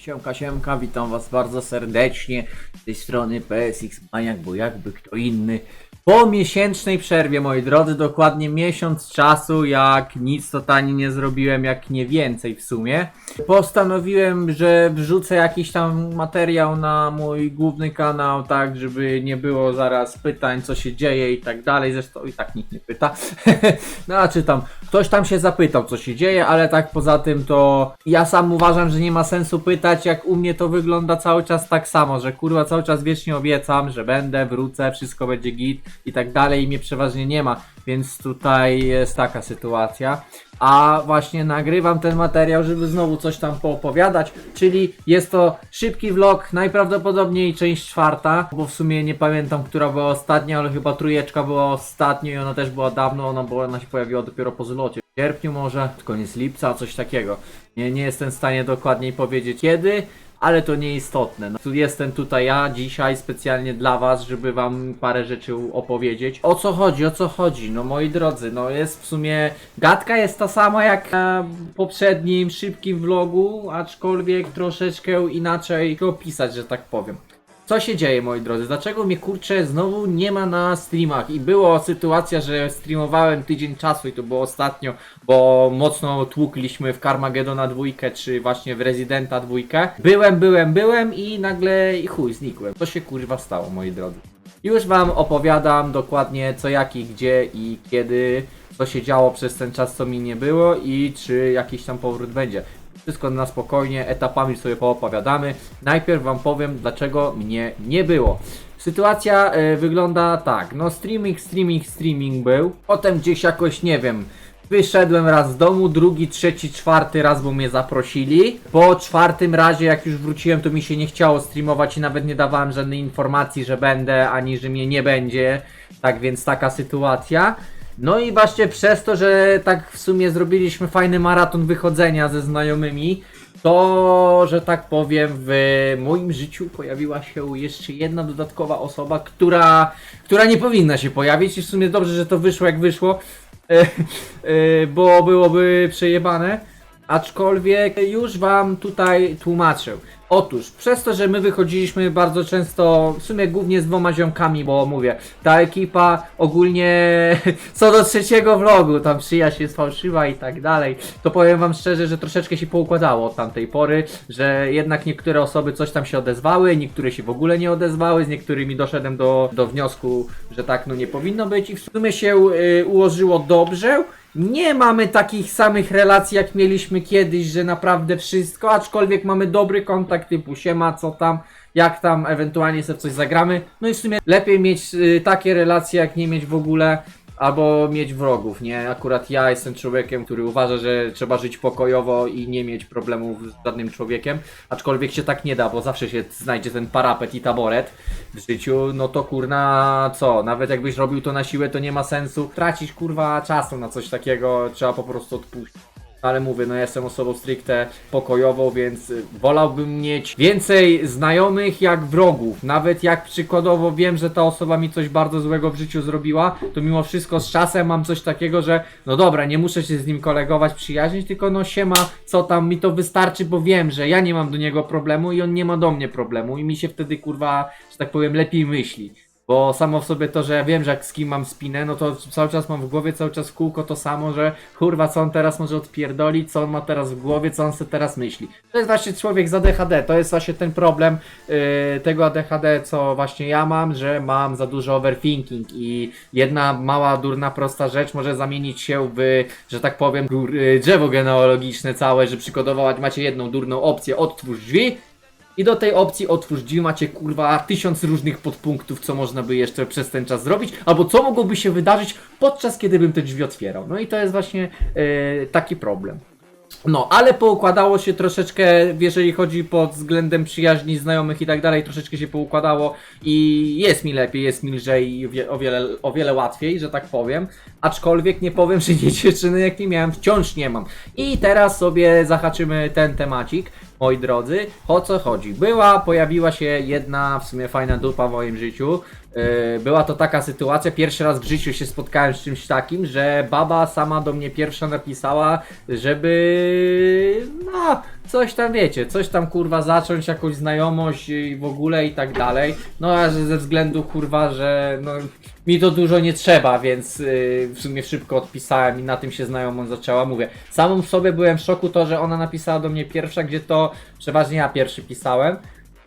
Siemka, siemka, witam was bardzo serdecznie z tej strony PSX Maniak, bo jakby kto inny. Po miesięcznej przerwie, moi drodzy, dokładnie miesiąc czasu, jak nic totalnie nie zrobiłem, jak nie więcej w sumie, postanowiłem, że wrzucę jakiś tam materiał na mój główny kanał, tak, żeby nie było zaraz pytań, co się dzieje i tak dalej. Zresztą i tak nikt nie pyta. no, a czy tam ktoś tam się zapytał, co się dzieje, ale tak poza tym to ja sam uważam, że nie ma sensu pytać, jak u mnie to wygląda cały czas tak samo, że kurwa cały czas wiecznie obiecam, że będę, wrócę, wszystko będzie git i tak dalej i mnie przeważnie nie ma, więc tutaj jest taka sytuacja. A właśnie nagrywam ten materiał, żeby znowu coś tam poopowiadać, czyli jest to szybki vlog, najprawdopodobniej część czwarta, bo w sumie nie pamiętam, która była ostatnia, ale chyba trójeczka była ostatnio i ona też była dawno, ona, była, ona się pojawiła dopiero po zlocie. W sierpniu może, koniec lipca, coś takiego. Nie, nie jestem w stanie dokładniej powiedzieć kiedy, ale to nieistotne. No, jestem tutaj ja dzisiaj specjalnie dla was, żeby wam parę rzeczy opowiedzieć. O co chodzi, o co chodzi? No moi drodzy, no jest w sumie gadka jest ta sama jak na poprzednim szybkim vlogu, aczkolwiek troszeczkę inaczej to opisać, że tak powiem. Co się dzieje, moi drodzy? Dlaczego mnie kurczę znowu nie ma na streamach? I była sytuacja, że streamowałem tydzień czasu i to było ostatnio, bo mocno tłukliśmy w Carmagedona dwójkę, czy właśnie w Residenta dwójkę. Byłem, byłem, byłem i nagle i chuj, znikłem. Co się kurwa stało, moi drodzy? Już wam opowiadam dokładnie co, jak i gdzie i kiedy, co się działo przez ten czas, co mi nie było i czy jakiś tam powrót będzie. Wszystko na spokojnie, etapami sobie poopowiadamy. Najpierw wam powiem, dlaczego mnie nie było. Sytuacja e, wygląda tak, no streaming, streaming, streaming był. Potem gdzieś jakoś, nie wiem, Wyszedłem raz z domu, drugi, trzeci, czwarty raz, bo mnie zaprosili. Po czwartym razie, jak już wróciłem, to mi się nie chciało streamować i nawet nie dawałem żadnej informacji, że będę, ani że mnie nie będzie. Tak więc taka sytuacja. No i właśnie przez to, że tak w sumie zrobiliśmy fajny maraton wychodzenia ze znajomymi, to, że tak powiem, w moim życiu pojawiła się jeszcze jedna dodatkowa osoba, która, która nie powinna się pojawić i w sumie dobrze, że to wyszło jak wyszło, e, e, bo byłoby przejebane. Aczkolwiek już wam tutaj tłumaczę. Otóż, przez to, że my wychodziliśmy bardzo często, w sumie głównie z dwoma ziomkami, bo mówię, ta ekipa ogólnie co do trzeciego vlogu, tam przyjaźń jest fałszywa i tak dalej, to powiem wam szczerze, że troszeczkę się poukładało od tamtej pory, że jednak niektóre osoby coś tam się odezwały, niektóre się w ogóle nie odezwały, z niektórymi doszedłem do, do wniosku, że tak no nie powinno być i w sumie się y, ułożyło dobrze. Nie mamy takich samych relacji jak mieliśmy kiedyś, że naprawdę wszystko, aczkolwiek mamy dobry kontakt typu siema, co tam, jak tam, ewentualnie sobie coś zagramy. No i w sumie lepiej mieć y, takie relacje, jak nie mieć w ogóle, albo mieć wrogów, nie? Akurat ja jestem człowiekiem, który uważa, że trzeba żyć pokojowo i nie mieć problemów z żadnym człowiekiem, aczkolwiek się tak nie da, bo zawsze się znajdzie ten parapet i taboret w życiu, no to kurna, co? Nawet jakbyś robił to na siłę, to nie ma sensu tracić kurwa czasu na coś takiego, trzeba po prostu odpuścić. Ale mówię, no ja jestem osobą stricte pokojową, więc y, wolałbym mieć więcej znajomych jak wrogów. Nawet jak przykładowo wiem, że ta osoba mi coś bardzo złego w życiu zrobiła, to mimo wszystko z czasem mam coś takiego, że no dobra, nie muszę się z nim kolegować, przyjaźnić, tylko no siema, co tam, mi to wystarczy, bo wiem, że ja nie mam do niego problemu i on nie ma do mnie problemu i mi się wtedy kurwa, że tak powiem, lepiej myśli. Bo samo w sobie to, że ja wiem, że jak z kim mam spinę, no to cały czas mam w głowie cały czas kółko to samo, że kurwa, co on teraz może odpierdolić, co on ma teraz w głowie, co on sobie teraz myśli. To jest właśnie człowiek z ADHD, to jest właśnie ten problem yy, tego ADHD, co właśnie ja mam, że mam za dużo overthinking i jedna mała, durna, prosta rzecz może zamienić się w, że tak powiem, yy, drzewo genealogiczne całe, że przykładowo macie jedną durną opcję, otwórz drzwi, i do tej opcji otwórz drzwi macie kurwa tysiąc różnych podpunktów, co można by jeszcze przez ten czas zrobić, albo co mogłoby się wydarzyć podczas kiedy bym te drzwi otwierał. No i to jest właśnie e, taki problem. No, ale poukładało się troszeczkę, jeżeli chodzi pod względem przyjaźni, znajomych i tak dalej, troszeczkę się poukładało i jest mi lepiej, jest mi lżej i o wie- o wiele, o wiele łatwiej, że tak powiem. Aczkolwiek nie powiem, że nie dziewczyny jak nie miałem, wciąż nie mam. I teraz sobie zahaczymy ten temacik, moi drodzy. O co chodzi? Była, pojawiła się jedna w sumie fajna dupa w moim życiu. Yy, była to taka sytuacja, pierwszy raz w życiu się spotkałem z czymś takim, że baba sama do mnie pierwsza napisała, żeby coś tam wiecie, coś tam kurwa zacząć, jakąś znajomość i w ogóle i tak dalej. No a że ze względu kurwa, że no mi to dużo nie trzeba, więc yy, w sumie szybko odpisałem i na tym się znajomość zaczęła. Mówię, samą w sobie byłem w szoku to, że ona napisała do mnie pierwsza, gdzie to przeważnie ja pierwszy pisałem.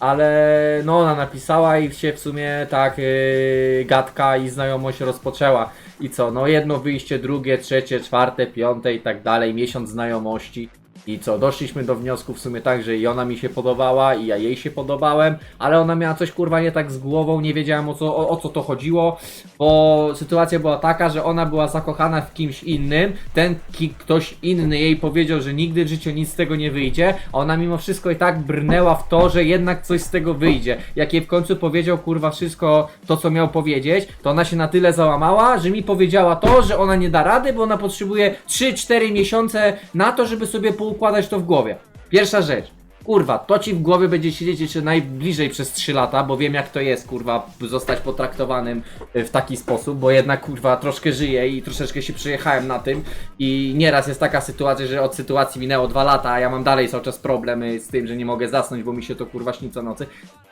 Ale no ona napisała i się w sumie tak yy, gadka i znajomość rozpoczęła. I co, no jedno wyjście, drugie, trzecie, czwarte, piąte i tak dalej, miesiąc znajomości. I co, doszliśmy do wniosku w sumie tak, że i ona mi się podobała, i ja jej się podobałem, ale ona miała coś kurwa nie tak z głową, nie wiedziałem o co, o, o co to chodziło, bo sytuacja była taka, że ona była zakochana w kimś innym, ten ki, ktoś inny jej powiedział, że nigdy w życiu nic z tego nie wyjdzie, a ona mimo wszystko i tak brnęła w to, że jednak coś z tego wyjdzie. Jak jej w końcu powiedział kurwa wszystko to, co miał powiedzieć, to ona się na tyle załamała, że mi powiedziała to, że ona nie da rady, bo ona potrzebuje 3-4 miesiące na to, żeby sobie poukładać to w głowie. Pierwsza rzecz. Kurwa, to ci w głowie będzie siedzieć jeszcze najbliżej przez 3 lata, bo wiem jak to jest, kurwa, zostać potraktowanym y, w taki sposób, bo jednak, kurwa, troszkę żyję i troszeczkę się przejechałem na tym i nieraz jest taka sytuacja, że od sytuacji minęło 2 lata, a ja mam dalej cały czas problemy z tym, że nie mogę zasnąć, bo mi się to, kurwa, śni co nocy.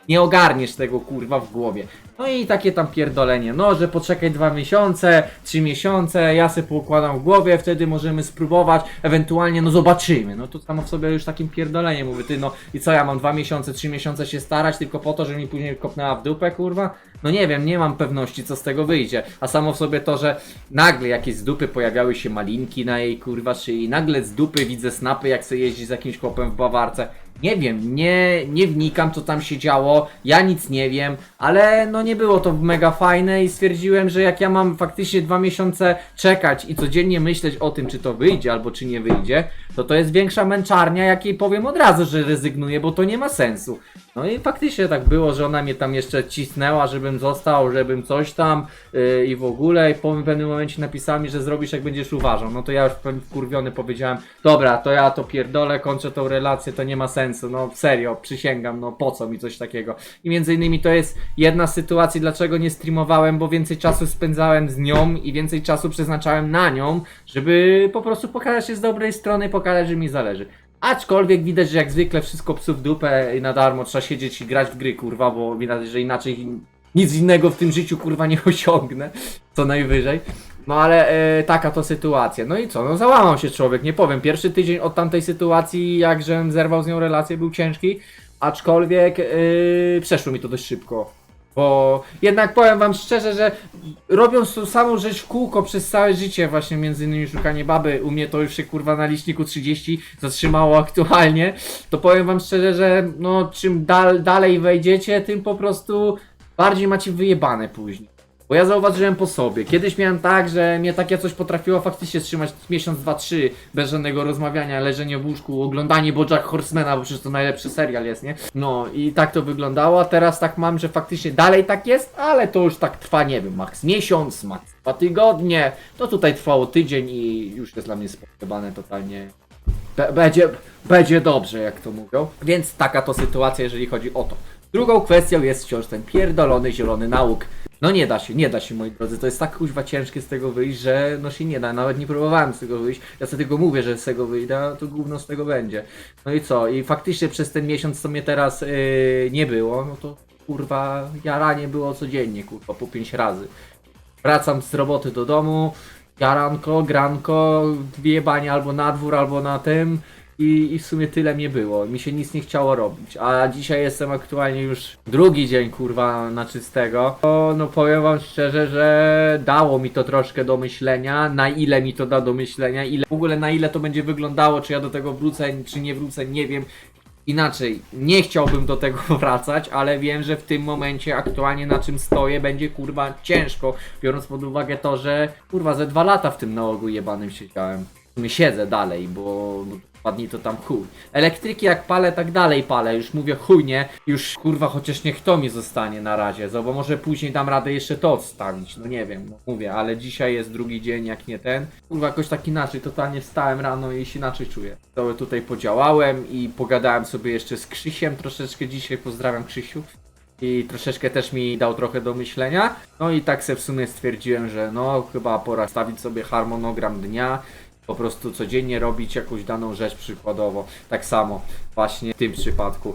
Nie ogarniesz tego, kurwa, w głowie. No i takie tam pierdolenie, no, że poczekaj dwa miesiące, trzy miesiące, ja sobie poukładam w głowie, wtedy możemy spróbować, ewentualnie, no zobaczymy. No to samo w sobie już takim pierdoleniem mówię, ty no i co, ja mam dwa miesiące, trzy miesiące się starać tylko po to, żeby mi później kopnęła w dupę, kurwa? No nie wiem, nie mam pewności, co z tego wyjdzie. A samo w sobie to, że nagle jakieś z dupy pojawiały się malinki na jej, kurwa, szyi, nagle z dupy widzę snapy, jak sobie jeździ z jakimś chłopem w Bawarce. Nie wiem, nie, nie wnikam co tam się działo, ja nic nie wiem, ale no nie było to mega fajne i stwierdziłem, że jak ja mam faktycznie dwa miesiące czekać i codziennie myśleć o tym, czy to wyjdzie albo czy nie wyjdzie, to to jest większa męczarnia, jakiej powiem od razu, że rezygnuję, bo to nie ma sensu. No i faktycznie tak było, że ona mnie tam jeszcze cisnęła, żebym został, żebym coś tam yy, i w ogóle i po pewnym momencie napisała mi, że zrobisz jak będziesz uważał. No to ja już wkurwiony powiedziałem, dobra, to ja to pierdolę, kończę tą relację, to nie ma sensu, no serio, przysięgam, no po co mi coś takiego. I między innymi to jest jedna z sytuacji, dlaczego nie streamowałem, bo więcej czasu spędzałem z nią i więcej czasu przeznaczałem na nią, żeby po prostu pokazać się z dobrej strony, pokazać, że mi zależy. Aczkolwiek widać, że jak zwykle wszystko psów w dupę i na darmo trzeba siedzieć i grać w gry, kurwa, bo widać, że inaczej nic innego w tym życiu, kurwa, nie osiągnę. Co najwyżej. No ale e, taka to sytuacja. No i co? No załamał się człowiek, nie powiem. Pierwszy tydzień od tamtej sytuacji, jak żem zerwał z nią relację, był ciężki. Aczkolwiek e, przeszło mi to dość szybko. Bo jednak powiem wam szczerze, że robiąc tą samą rzecz w kółko przez całe życie, właśnie między innymi szukanie baby, u mnie to już się kurwa na liczniku 30 zatrzymało aktualnie, to powiem wam szczerze, że no czym dal, dalej wejdziecie, tym po prostu bardziej macie wyjebane później. Bo ja zauważyłem po sobie. Kiedyś miałem tak, że mnie takie coś potrafiło faktycznie trzymać miesiąc, dwa, trzy bez żadnego rozmawiania, leżenie w łóżku, oglądanie Bojack Horsemana, bo przecież to najlepszy serial jest, nie? No i tak to wyglądało, a teraz tak mam, że faktycznie dalej tak jest, ale to już tak trwa, nie wiem, maks miesiąc, maks dwa tygodnie. To tutaj trwało tydzień i już jest dla mnie spodziewane totalnie Be- będzie, będzie dobrze, jak to mówią. Więc taka to sytuacja, jeżeli chodzi o to. Drugą kwestią jest wciąż ten pierdolony zielony nauk. No nie da się, nie da się moi drodzy, to jest tak kuźwa ciężkie z tego wyjść, że no się nie da, nawet nie próbowałem z tego wyjść, ja sobie tylko mówię, że z tego wyjdę, to gówno z tego będzie. No i co, i faktycznie przez ten miesiąc, co mnie teraz yy, nie było, no to kurwa jaranie było codziennie, kurwa, po pięć razy. Wracam z roboty do domu, jaranko, granko, wyjebanie albo na dwór, albo na tym i, i w sumie tyle mnie było. Mi się nic nie chciało robić. A dzisiaj jestem aktualnie już drugi dzień kurwa na czystego. To, no powiem wam szczerze, że dało mi to troszkę do myślenia. Na ile mi to da do myślenia, ile w ogóle na ile to będzie wyglądało, czy ja do tego wrócę, czy nie wrócę, nie wiem. Inaczej, nie chciałbym do tego wracać, ale wiem, że w tym momencie aktualnie na czym stoję będzie kurwa ciężko, biorąc pod uwagę to, że kurwa ze dwa lata w tym nałogu jebanym siedziałem. W sumie siedzę dalej, bo, bo to tam chuj. Elektryki jak palę, tak dalej palę, już mówię chuj nie, już kurwa chociaż niech to mi zostanie na razie, bo może później dam radę jeszcze to odstawić, no nie wiem, no mówię, ale dzisiaj jest drugi dzień jak nie ten. Kurwa jakoś tak inaczej, totalnie wstałem rano i się inaczej czuję. To tutaj podziałałem i pogadałem sobie jeszcze z Krzysiem troszeczkę dzisiaj, pozdrawiam Krzysiu. i troszeczkę też mi dał trochę do myślenia. No i tak se w sumie stwierdziłem, że no chyba pora stawić sobie harmonogram dnia, po prostu codziennie robić jakąś daną rzecz przykładowo. Tak samo właśnie w tym przypadku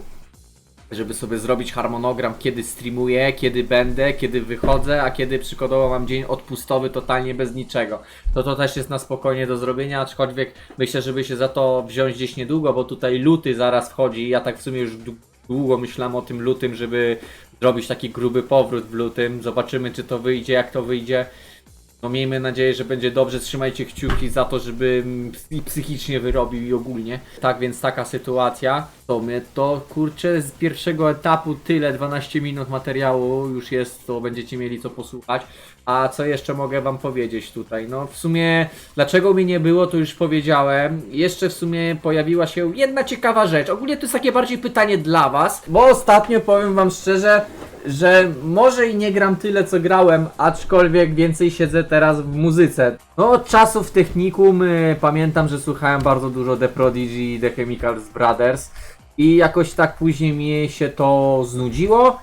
żeby sobie zrobić harmonogram, kiedy streamuję, kiedy będę, kiedy wychodzę, a kiedy przykładowo mam dzień odpustowy totalnie bez niczego. To to też jest na spokojnie do zrobienia, aczkolwiek myślę, żeby się za to wziąć gdzieś niedługo, bo tutaj luty zaraz wchodzi. Ja tak w sumie już dłu- długo myślałem o tym lutym, żeby zrobić taki gruby powrót w lutym. Zobaczymy, czy to wyjdzie, jak to wyjdzie. No miejmy nadzieję, że będzie dobrze. Trzymajcie kciuki za to, żeby i psychicznie wyrobił i ogólnie. Tak więc taka sytuacja. To mnie to kurczę z pierwszego etapu tyle 12 minut materiału już jest, to będziecie mieli co posłuchać. A co jeszcze mogę wam powiedzieć tutaj? No w sumie dlaczego mi nie było, to już powiedziałem. Jeszcze w sumie pojawiła się jedna ciekawa rzecz. Ogólnie to jest takie bardziej pytanie dla was, bo ostatnio powiem wam szczerze, że może i nie gram tyle co grałem, aczkolwiek więcej siedzę teraz w muzyce. No od czasów technikum y, pamiętam, że słuchałem bardzo dużo The Prodigy i The Chemicals Brothers i jakoś tak później mi się to znudziło.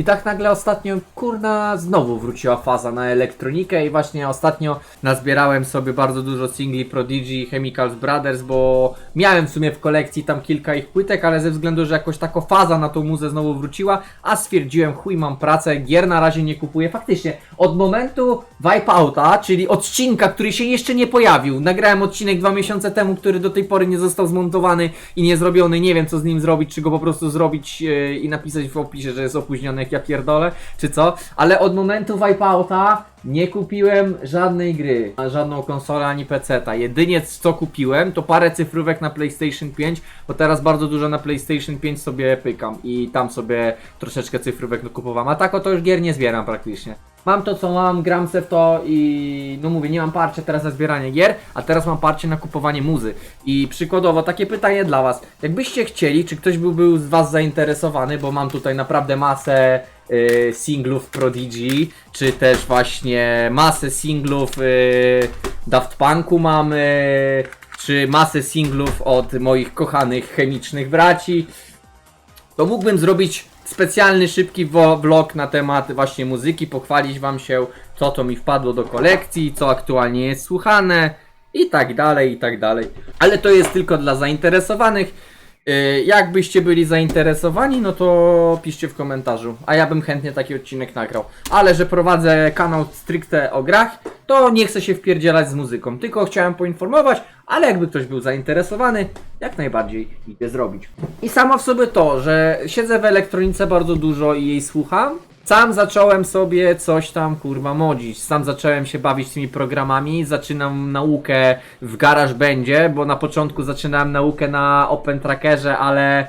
I tak nagle ostatnio, kurna, znowu wróciła faza na elektronikę i właśnie ostatnio nazbierałem sobie bardzo dużo singli Prodigy i Chemicals Brothers, bo miałem w sumie w kolekcji tam kilka ich płytek, ale ze względu, że jakoś taka faza na tą muzę znowu wróciła, a stwierdziłem, chuj mam pracę, gier na razie nie kupuję. Faktycznie, od momentu Wipeouta, czyli odcinka, który się jeszcze nie pojawił, nagrałem odcinek dwa miesiące temu, który do tej pory nie został zmontowany i nie zrobiony, nie wiem co z nim zrobić, czy go po prostu zrobić e, i napisać w opisie, że jest opóźniony jak ja pierdolę, czy co, ale od momentu Wipeouta nie kupiłem żadnej gry, żadną konsolę ani PC-ta. Jedynie co kupiłem to parę cyfrówek na PlayStation 5, bo teraz bardzo dużo na PlayStation 5 sobie pykam i tam sobie troszeczkę cyfrówek nakupowałem. A tak oto już gier nie zbieram praktycznie. Mam to co mam, gram se w to i no mówię, nie mam parcia teraz na zbieranie gier, a teraz mam parcie na kupowanie muzy. I przykładowo takie pytanie dla was. Jakbyście chcieli, czy ktoś był, był z was zainteresowany, bo mam tutaj naprawdę masę y, singlów Prodigy, czy też właśnie masę singlów y, Daft Punku mamy, czy masę singlów od moich kochanych chemicznych braci, to mógłbym zrobić specjalny, szybki vlog na temat właśnie muzyki, pochwalić wam się, co to mi wpadło do kolekcji, co aktualnie jest słuchane i tak dalej, i tak dalej. Ale to jest tylko dla zainteresowanych. Yy, Jakbyście byli zainteresowani, no to piszcie w komentarzu, a ja bym chętnie taki odcinek nagrał. Ale że prowadzę kanał stricte o grach, to nie chcę się wpierdzielać z muzyką, tylko chciałem poinformować, ale jakby ktoś był zainteresowany, jak najbardziej idę zrobić. I samo w sobie to, że siedzę w elektronice bardzo dużo i jej słucham, sam zacząłem sobie coś tam kurwa modzić. Sam zacząłem się bawić tymi programami. Zaczynam naukę w GarageBandzie, bo na początku zaczynałem naukę na Open Trackerze, ale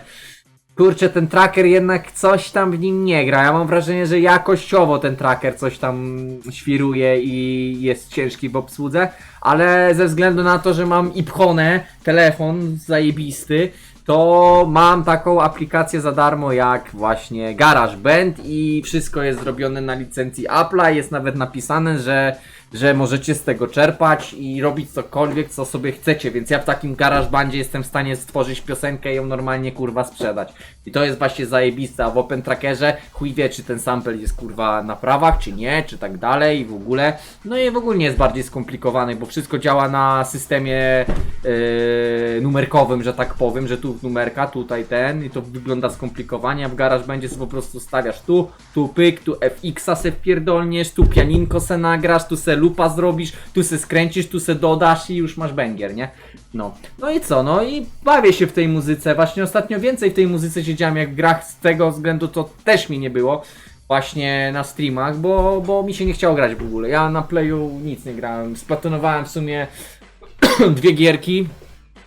kurczę, ten tracker jednak coś tam w nim nie gra. Ja mam wrażenie, że jakościowo ten tracker coś tam świruje i jest ciężki w obsłudze, ale ze względu na to, że mam Ipchone, telefon zajebisty, to mam taką aplikację za darmo jak właśnie GarageBand i wszystko jest zrobione na licencji Apple'a. Jest nawet napisane, że, że możecie z tego czerpać i robić cokolwiek, co sobie chcecie, więc ja w takim GarageBandzie jestem w stanie stworzyć piosenkę i ją normalnie kurwa sprzedać. I to jest właśnie zajebiste, a w Open Trackerze chuj wie, czy ten sample jest kurwa na prawach, czy nie, czy tak dalej w ogóle. No i w ogóle jest bardziej skomplikowany, bo wszystko działa na systemie yy, numerkowym, że tak powiem, że tu numerka, tutaj ten i to wygląda skomplikowanie, a w garaż będzie sobie po prostu stawiasz tu, tu pyk, tu FX-a se wpierdolniesz, tu pianinko se nagrasz, tu se lupa zrobisz, tu se skręcisz, tu se dodasz i już masz banger, nie? No. No i co, no i bawię się w tej muzyce, właśnie ostatnio więcej w tej muzyce siedziałem jak w grach, z tego względu to też mi nie było właśnie na streamach, bo, bo mi się nie chciało grać w ogóle. Ja na playu nic nie grałem. Splatonowałem w sumie dwie gierki,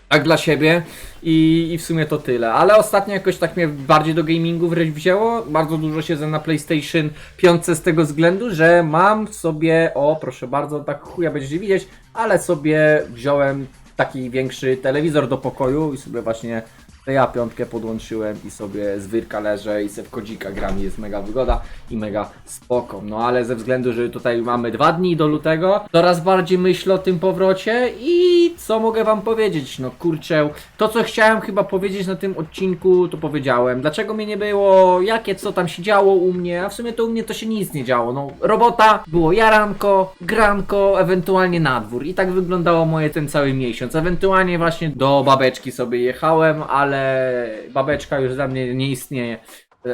tak dla siebie i, i w sumie to tyle. Ale ostatnio jakoś tak mnie bardziej do gamingu wręcz wzięło. Bardzo dużo siedzę na PlayStation 5 z tego względu, że mam sobie, o proszę bardzo, tak chuja będziecie widzieć, ale sobie wziąłem taki większy telewizor do pokoju i sobie właśnie to ja piątkę podłączyłem i sobie z wyrka leżę i se w kodzika gram i jest mega wygoda i mega spoko. No ale ze względu, że tutaj mamy dwa dni do lutego, coraz bardziej myślę o tym powrocie i co mogę wam powiedzieć? No kurczę, to co chciałem chyba powiedzieć na tym odcinku, to powiedziałem. Dlaczego mnie nie było, jakie co tam się działo u mnie, a w sumie to u mnie to się nic nie działo. No robota, było jaranko, granko, ewentualnie na dwór i tak wyglądało moje ten cały miesiąc. Ewentualnie właśnie do babeczki sobie jechałem, ale babeczka już dla mnie nie istnieje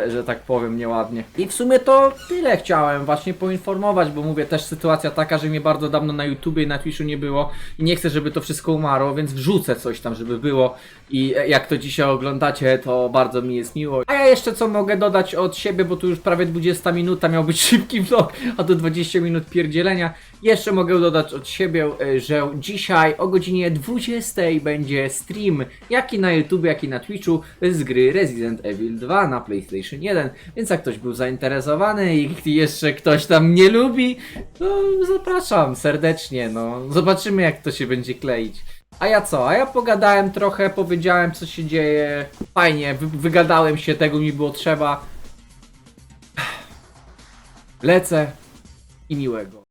że- tak powiem nieładnie. I w sumie to tyle chciałem właśnie poinformować, bo mówię też sytuacja taka, że mnie bardzo dawno na YouTubie i na Twitchu nie było i nie chcę, żeby to wszystko umarło, więc wrzucę coś tam, żeby było i jak to dzisiaj oglądacie, to bardzo mi jest miło. A ja jeszcze co mogę dodać od siebie, bo tu już prawie 20 minuta miał być szybki vlog, a to 20 minut pierdzielenia. Jeszcze mogę dodać od siebie, e, że dzisiaj o godzinie 20 będzie stream, jak i na YouTube, jak i na Twitchu z gry Resident Evil 2 na PlayStation 1. Więc jak ktoś był zainteresowany i jeszcze ktoś tam nie lubi, to zapraszam serdecznie. No, zobaczymy jak to się będzie kleić. A ja co? A ja pogadałem trochę, powiedziałem co się dzieje. Fajnie, wy wygadałem się, tego mi było trzeba. Lecę i miłego.